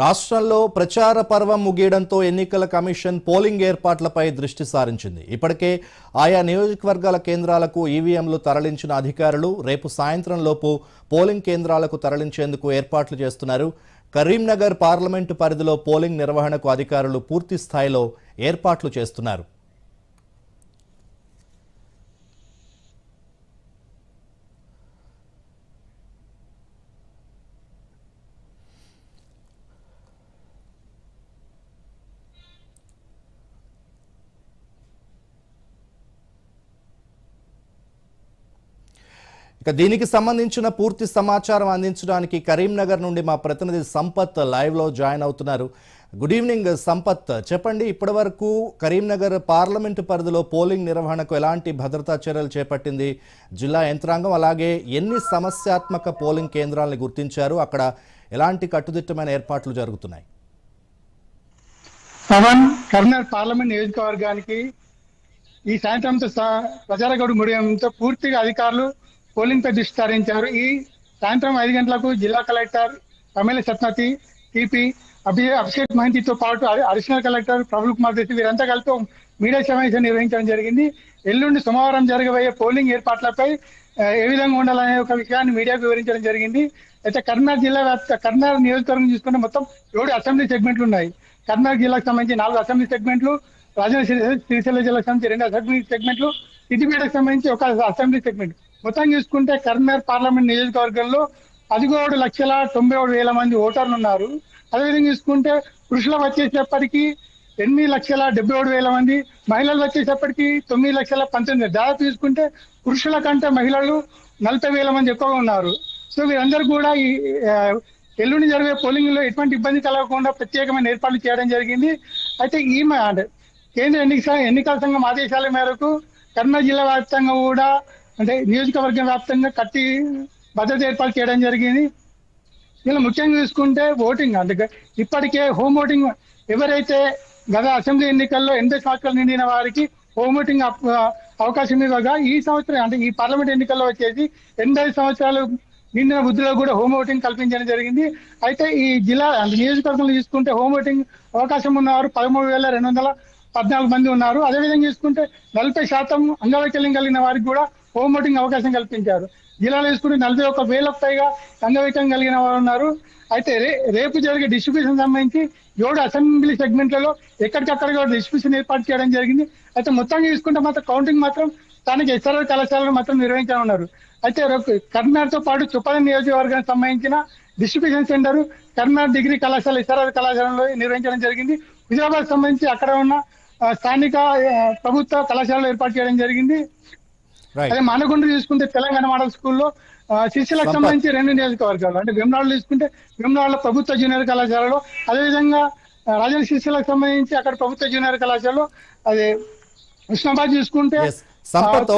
రాష్ట్రంలో ప్రచార పర్వం ముగియడంతో ఎన్నికల కమిషన్ పోలింగ్ ఏర్పాట్లపై దృష్టి సారించింది. ఇప్పటికే ఆయా నియోజకవర్గాల కేంద్రాలకు ఈవీఎంలు తరలించిన అధికారులు రేపు సాయంత్రం లోపు పోలింగ్ కేంద్రాలకు తరలించేందుకు ఏర్పాట్లు చేస్తున్నారు. కరీంనగర్ పార్లమెంటు పరిధిలో పోలింగ్ నిర్వహణకు అధికారులు పూర్తి స్థాయిలో ఏర్పాట్లు చేస్తున్నారు. ఇక దీనికి సంబంధించిన పూర్తి సమాచారం అందించడానికి కరీంనగర్ నుండి మా ప్రతినిధి సంపత్ లైవ్లో జాయిన్ అవుతున్నారు. Good evening Sampath. చెప్పండి ఇప్పటివరకు కరీంనగర్ పార్లమెంటు పరిధిలో పోలింగ్ నిర్వహణకు ఎలాంటి భద్రతా చర్యలు చేపట్టింది జిల్లా యంత్రాంగం? అలాగే ఎన్ని సమస్యాత్మక పోలింగ్ కేంద్రాలను గుర్తించారు? అక్కడ ఎలాంటి కట్టుదిట్టమైన ఏర్పాట్లు జరుగుతున్నాయి? పవన్ కరీంనగర్ పార్లమెంట్ నియోజకవర్గానికి ఈ సాయంత్రంతో స- ముడియంతో పూర్తిగా అధికారులు పోలింగ్తో పై ఈ సాయంత్రం ఐదు గంటలకు జిల్లా కలెక్టర్ తమిళ సత్నతి టిపి అభి అభిషేక్ మహంతితో పాటు అడి- అడిషనల్ కలెక్టర్ ప్రఫుల్ కుమార్ రెడ్డి వీరంతా కలిపి మీడియా సమావేశం నిర్వహించడం జరిగింది. ఎల్లుండి సోమవారం జరగబోయే పోలింగ్ ఏర్పాట్లపై ఏ విధంగా ఉండాలనే ఒక విషయాన్ని మీడియాకు వివరించడం జరిగింది. అయితే కర్నాటక జిల్లా వ్యాప్త కర్నాటక నియోజకవర్గం చూసుకుంటే మొత్తం ఏడు అసెంబ్లీ సెగ్మెంట్లు ఉన్నాయి. కర్నాటక జిల్లాకు సంబంధించి నాలుగు అసెంబ్లీ సెగ్మెంట్లు రాజన్న శ్రీశైల జిల్లాకు సంబంధించి రెండు అసెంబ్లీ సెగ్మెంట్లు సిద్దిపేటకు సంబంధించి ఒక అసెంబ్లీ సెగ్మెంట్. మొత్తం చూసుకుంటే కరీంనగర్ పార్లమెంట్ నియోజకవర్గంలో పదిహేడు లక్షల తొంభై ఏడు వేల మంది ఓటర్లు ఉన్నారు అదేవిధంగా చూసుకుంటే పురుషులకు వచ్చేసేపటికి ఎనిమిది లక్షల డెబ్బై ఏడు వేల మంది మహిళలు వచ్చేసేపటికి తొమ్మిది లక్షల పంతొమ్మిది దాదాపు చూసుకుంటే పురుషుల కంటే మహిళలు నలభై వేల మంది ఎక్కువగా ఉన్నారు. సో వీరందరూ కూడా ఈ ఎల్లుండి జరిగే పోలింగ్లో ఎటువంటి ఇబ్బంది కలగకుండా ప్రత్యేకమైన ఏర్పాట్లు చేయడం జరిగింది. అయితే ఈ అంటే కేంద్ర ఎన్నిక ఎన్నికల సంఘం ఆదేశాల మేరకు కర్నూలు జిల్లా వ్యాప్తంగా కూడా అంటే నియోజకవర్గం వ్యాప్తంగా కట్టి భద్రత ఏర్పాటు చేయడం జరిగింది. ఇలా ముఖ్యంగా చూసుకుంటే ఓటింగ్ అందుకే ఇప్పటికే హోమ్ ఓటింగ్ ఎవరైతే గత అసెంబ్లీ ఎన్నికల్లో ఎనభై సంవత్సరాలు నిండిన వారికి హోమ్ ఓటింగ్ అవకాశం ఇవ్వగా ఈ సంవత్సరం అంటే ఈ పార్లమెంట్ ఎన్నికల్లో వచ్చేసి ఎనభై సంవత్సరాలు నిండిన బుద్ధిలో కూడా హోమ్ ఓటింగ్ కల్పించడం జరిగింది. అయితే ఈ జిల్లా అంటే నియోజకవర్గంలో చూసుకుంటే హోమ్ ఓటింగ్ అవకాశం ఉన్నవారు పదమూడు వేల రెండు వందల పద్నాలుగు మంది ఉన్నారు. అదేవిధంగా చూసుకుంటే నలభై శాతం అంగవైకల్యం కలిగిన వారికి కూడా హోమ్ ఓటింగ్ అవకాశం కల్పించారు. జిల్లాలో వేసుకుంటే నలభై ఒక్క వేలకు పైగా అంగవైకల్యం కలిగిన వారు ఉన్నారు. అయితే రే రేపు జరిగే డిస్ట్రిబ్యూషన్ సంబంధించి ఏడు అసెంబ్లీ సెగ్మెంట్లలో ఎక్కడికక్కడ కూడా డిస్ట్రిబ్యూషన్ ఏర్పాటు చేయడం జరిగింది. అయితే మొత్తంగా తీసుకుంటే మాత్రం కౌంటింగ్ మాత్రం స్థానిక ఎస్ఆర్ఆర్ కళాశాలను మాత్రం నిర్వహించనున్నారు అయితే రేపు కర్నాటకతో పాటు చుప్పల నియోజకవర్గానికి సంబంధించిన డిస్ట్రిబ్యూషన్ సెంటర్ కర్నాటక డిగ్రీ కళాశాల ఎస్ఆర్ఆర్ కళాశాలలో నిర్వహించడం జరిగింది. హుజరాబాద్ సంబంధించి అక్కడ ఉన్న స్థానిక ప్రభుత్వ కళాశాలలో ఏర్పాటు చేయడం జరిగింది. అదే మానకొండ చూసుకుంటే తెలంగాణ మోడల్ స్కూల్లో శిష్యులకు. సంబంధించి రెండు నియోజకవర్గాలు అంటే వెమ్నాడులో చూసుకుంటే వెమ్నాడులో ప్రభుత్వ జూనియర్ కళాశాలలో అదేవిధంగా ఆ, రాజన్న శిష్యులకు సంబంధించి అక్కడ ప్రభుత్వ జూనియర్ కళాశాలలో అదే ఉస్మాబాద్ చూసుకుంటే. సంపత్,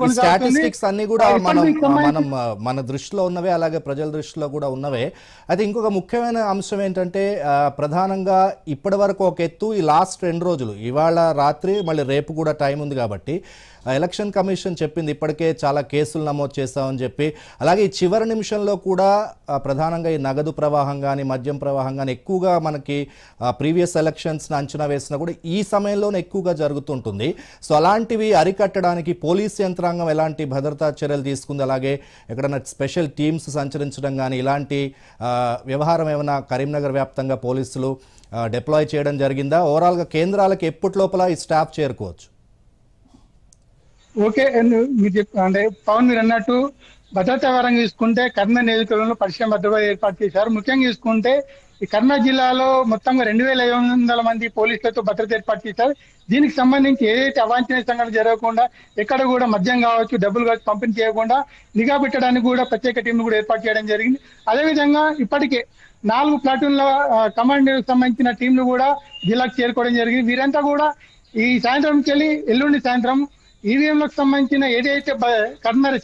కొనసాగుతుంది. స్టాటిస్టిక్స్ అన్ని కూడా మనం మనం మన దృష్టిలో ఉన్నవే అలాగే ప్రజల దృష్టిలో కూడా ఉన్నవే. అయితే ఇంకొక ముఖ్యమైన అంశం ఏంటంటే ప్రధానంగా ఇప్పటి వరకు ఒక ఎత్తు ఈ లాస్ట్ రెండు రోజులు. ఇవాళ రాత్రి మళ్ళీ రేపు కూడా టైం ఉంది కాబట్టి ఎలక్షన్ కమిషన్ చెప్పింది ఇప్పటికే చాలా కేసులు నమోదు చేస్తామని చెప్పి. అలాగే ఈ చివరి నిమిషంలో కూడా ప్రధానంగా ఈ నగదు ప్రవాహం కానీ మద్యం ప్రవాహం కానీ ఎక్కువగా మనకి ప్రీవియస్ ఎలక్షన్స్ని అంచనా వేసినా కూడా ఈ సమయంలోనే ఎక్కువగా ఉంటుంది. సో అలాంటివి అరికట్టడానికి పోలీస్ యంత్రాంగం ఎలాంటి భద్రతా చర్యలు తీసుకుంది? అలాగే ఎక్కడైనా స్పెషల్ టీమ్స్ సంచరించడం కానీ ఇలాంటి వ్యవహారం ఏమైనా కరీంనగర్ వ్యాప్తంగా పోలీసులు డిప్లాయ్ చేయడం జరిగిందా? ఓవరాల్గా కేంద్రాలకు ఎప్పటి లోపల ఈ స్టాఫ్ చేరుకోవచ్చు? ఓకే అండ్ మీరు చెప్ప అంటే పవన్ మీరు అన్నట్టు భద్రతా పరంగా చూసుకుంటే కర్ణ నియోజకవర్గంలో పరిశ్రమ భద్రత ఏర్పాటు చేశారు. ముఖ్యంగా చూసుకుంటే ఈ కర్నూలు జిల్లాలో మొత్తంగా రెండు వేల ఐదు వందల మంది పోలీసులతో భద్రత ఏర్పాటు చేశారు. దీనికి సంబంధించి ఏదైతే అవాంఛనీయ సంఘటన జరగకుండా ఎక్కడ కూడా మద్యం కావచ్చు డబ్బులు కావచ్చు పంపిణీ చేయకుండా నిఘా పెట్టడానికి కూడా ప్రత్యేక టీంను కూడా ఏర్పాటు చేయడం జరిగింది. అదేవిధంగా ఇప్పటికే నాలుగు ప్లాటూన్ల కమాండ్ సంబంధించిన టీంలు కూడా జిల్లాకు చేరుకోవడం జరిగింది. వీరంతా కూడా ఈ సాయంత్రంకి వెళ్ళి ఎల్లుండి సాయంత్రం ఈవీఎంలకు సంబంధించిన ఏదైతే బ- కర్నూలు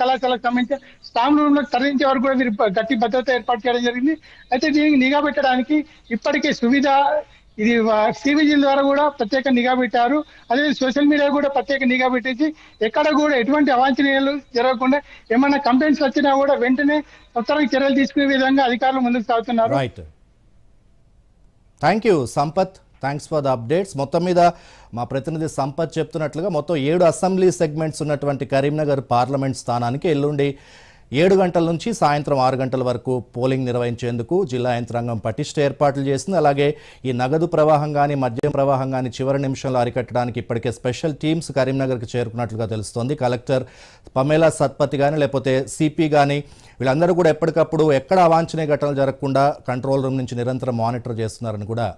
కళాశాలకు సంబంధించిన స్ట్రాంగ్ రూమ్లకు తరలించే వరకు కూడా మీరు గట్టి భద్రత ఏర్పాటు చేయడం జరిగింది. అయితే దీనికి నిఘా పెట్టడానికి ఇప్పటికే సువిధ ఇది సివిజిల్ ద్వారా కూడా ప్రత్యేక నిఘా పెట్టారు. అదే సోషల్ మీడియా కూడా ప్రత్యేక నిఘా పెట్టేసి ఎక్కడ కూడా ఎటువంటి అవాంఛనీయాలు జరగకుండా ఏమైనా కంప్లైంట్స్ వచ్చినా కూడా వెంటనే సత్వరంగా చర్యలు తీసుకునే విధంగా అధికారులు ముందుకు సాగుతున్నారు. Thank you Sampath thanks for the updates మొత్తం మీద మా ప్రతినిధి సంపత్ చెప్తున్నట్లుగా మొత్తం ఏడు అసెంబ్లీ సెగ్మెంట్స్ ఉన్నటువంటి కరీంనగర్ పార్లమెంట్ స్థానానికి ఎల్లుండి ఏడు గంటల నుంచి సాయంత్రం ఆరు గంటల వరకు పోలింగ్ నిర్వహించేందుకు జిల్లా యంత్రాంగం పటిష్ట ఏర్పాట్లు చేసింది. అలాగే ఈ నగదు ప్రవాహం కానీ మద్యం ప్రవాహం కానీ చివరి నిమిషంలో అరికట్టడానికి ఇప్పటికే స్పెషల్ టీమ్స్ కరీంనగర్కి చేరుకున్నట్లుగా తెలుస్తోంది. కలెక్టర్ పమేలా సత్పతి కానీ లేకపోతే సిపి కానీ వీళ్ళందరూ కూడా ఎప్పటికప్పుడు ఎక్కడ అవాంఛనీయ ఘటనలు జరగకుండా కంట్రోల్ రూమ్ నుంచి నిరంతరం మానిటర్ చేస్తున్నారని కూడా